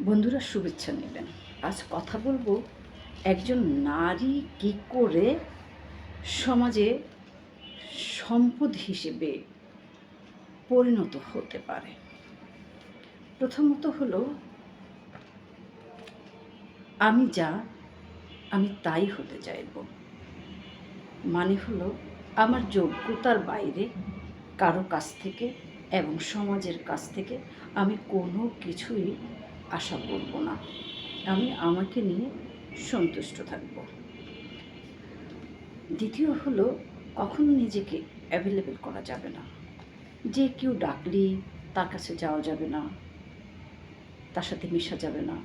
বন্ধুরা শুভেচ্ছা নেবেন। আজ কথা বলব একজন নারী কি করে সমাজে সম্পদ হিসেবে পরিণত হতে পারে? প্রথমত হলো, আমি যা, আমি তাই হতে চাইব। মানে হলো, আমার যোগ্যতার বাইরে কারও কাছ থেকে এবং সমাজের কাছ থেকে আমি কোনো কিছুই আশা করব না। আমি আমাকে নিয়ে সন্তুষ্ট থাকব। দ্বিতীয় হলো, কখনো নিজেকে অ্যাভেলেবেল করা যাবে না। যে কেউ ডাকলি তার কাছে যাওয়া যাবে না, তার সাথে মিশা যাবে না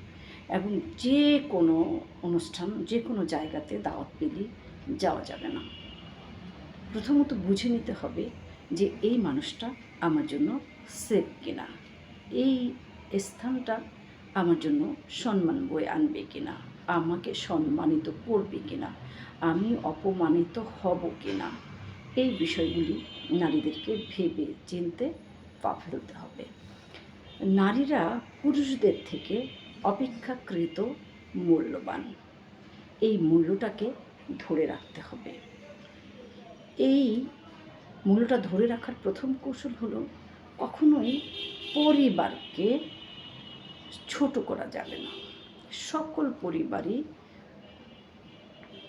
এবং যে কোনো অনুষ্ঠান, যে কোনো জায়গাতে দাওয়াত পেলি যাওয়া যাবে না। প্রথমত বুঝে নিতে হবে যে এই মানুষটা আমার জন্য সেফ কিনা। এই স্থানটা আমার জন্য সম্মান বয়ে আনবে কিনা? আমাকে সম্মানিত করবে কিনা? আমি অপমানিত হব কিনা? এই বিষয়গুলি নারীদেরকে ভেবে চিনতে পা ফেলতে হবে। নারীরা পুরুষদের থেকে অপেক্ষাকৃত মূল্যবান। এই মূল্যটাকে ধরে রাখতে হবে। এই মূল্যটা ধরে রাখার প্রথম কৌশল হলো কখনোই পরিবারকে ছোট করা যাবে না। সকল পরিবারই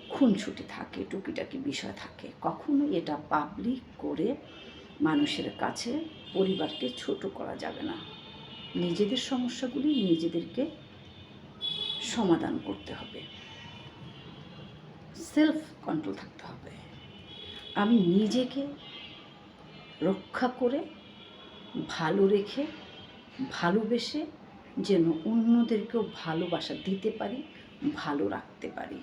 খুনছুটি থাকে, টুকিটাকি বিষয় থাকে। কখনো এটা পাবলিক করে মানুষের কাছে পরিবারকে ছোট করা যাবে না। নিজেদের সমস্যাগুলি নিজেদেরকে সমাধান করতে হবে। সেলফ কন্ট্রোল থাকতে হবে। আমি নিজেকে রক্ষা করে, ভালো রেখে, ভালোবেসে যেন অন্যদেরকেও ভালোবাসা দিতে পারি, ভালো রাখতে পারি।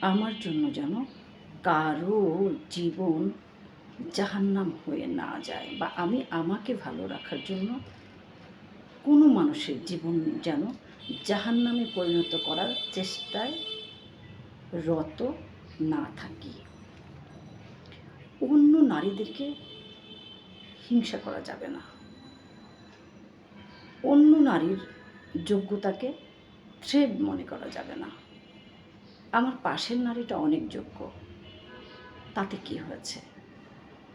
আমার জন্য যেন কারও জীবন জাহান্নাম হয়ে না যায় বা আমি আমাকে ভালো রাখার জন্য কোনো মানুষের জীবন যেন জাহান্নামে পরিণত করার চেষ্টায় রত না থাকি। অন্য নারীদেরকে হিংসা করা যাবে না। অন্য নারীর যোগ্যতাকে থ্রেড মনে করা যাবে না। আমার পাশের নারীটা অনেক যোগ্য। তাতে কি হয়েছে?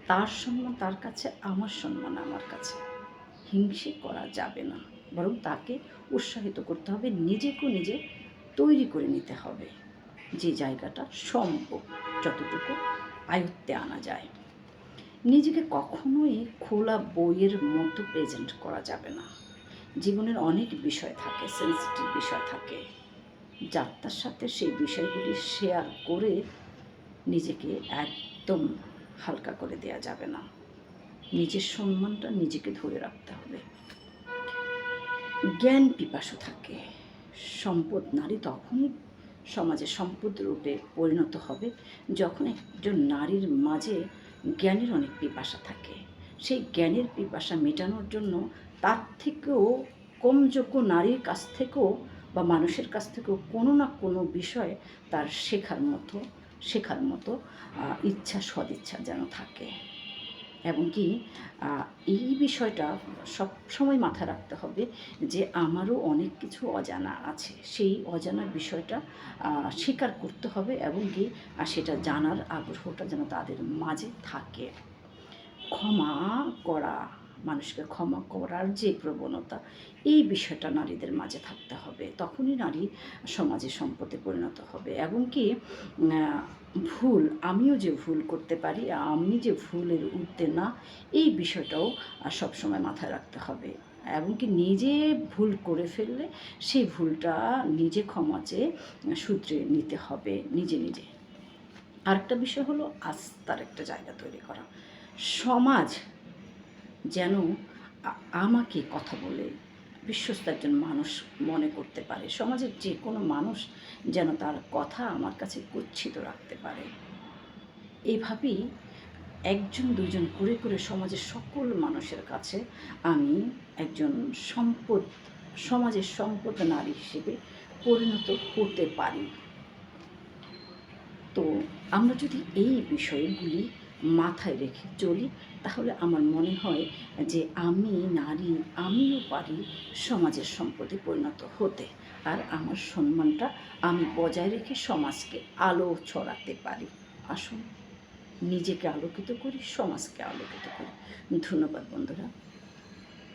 তার সম্মান তার কাছে, আমার সম্মান আমার কাছে। হিংসে করা যাবে না। বরং তাকে উৎসাহিত করতে হবে, নিজেকে নিজে তৈরি করে নিতে হবে। যে জায়গাটা সম্ভব, যতটুকু আয়ত্তে আনা যায়। নিজেকে কখনোই খোলা বইয়ের মতো প্রেজেন্ট করা যাবে না। জীবনের অনেক বিষয় থাকে সেন্সিটিভ বিষয় থাকে। যাত্রার সাথে সেই বিষয়গুলি শেয়ার করে নিজেকে একদম হালকা করে দেয়া যাবে না। নিজের সম্মানটা নিজেকে ধরে রাখতে হবে। জ্ঞান পিপাসু থাকে। সম্পদ নারী তখনই সমাজে সম্পদ রূপে পরিণত হবে যখন একজন নারীর মাঝে জ্ঞানের অনেক পিপাসা থাকে। সেই জ্ঞানের পিপাসা মেটানোর জন্য তার থেকেও কম যোগ্য নারীর কাছ থেকেও বা মানুষের কাছ থেকেও কোনো না কোনো বিষয়ে তার শেখার মতো শেখার মতো ইচ্ছা, সদিচ্ছা যেন থাকে। এবং কি এই বিষয়টা সব সময় মাথায় রাখতে হবে যে আমারও অনেক কিছু অজানা আছে। সেই অজানা বিষয়টা স্বীকার করতে হবে এবং কি সেটা জানার আগ্রহটা যেন তাদের মাঝে থাকে। ক্ষমা করা মানুষকে ক্ষমা করার যে প্রবণতা, এই বিষয়টা নারীদের মাঝে থাকতে হবে। তখনই নারী সমাজে সম্পদে পরিণত হবে। এবং কি ভুল, আমিও যে ভুল করতে পারি, আমি যে ভুলের উঠতে না, এই বিষয়টাও সবসময় মাথায় রাখতে হবে। এবং কি, নিজে ভুল করে ফেললে সেই ভুলটা নিজে ক্ষমা চেয়ে শুধরে নিতে হবে নিজে নিজে। আরেকটা বিষয় হলো আস্থার একটা জায়গা তৈরি করা। সমাজ যেন আমাকে কথা বলে বিশ্বস্ত একজন মানুষ মনে করতে পারে। সমাজের যে কোনো মানুষ যেন তার কথা আমার কাছে গচ্ছিত রাখতে পারে। এইভাবেই একজন দুজন করে করে সমাজের সকল মানুষের কাছে আমি একজন সম্পদ, সমাজের সম্পদ নারী হিসেবে পরিণত হতে পারি। তো আমরা যদি এই বিষয়গুলি মাথায় রেখে চলি। তাহলে আমার মনে হয় যে আমি নারী, আমিও পারি সমাজের সম্পদে পরিণত হতে। আর আমার সম্মানটা আমি বজায় রেখে সমাজকে আলো ছড়াতে পারি। আসুন, নিজেকে আলোকিত করি, সমাজকে আলোকিত করি। ধন্যবাদ বন্ধুরা।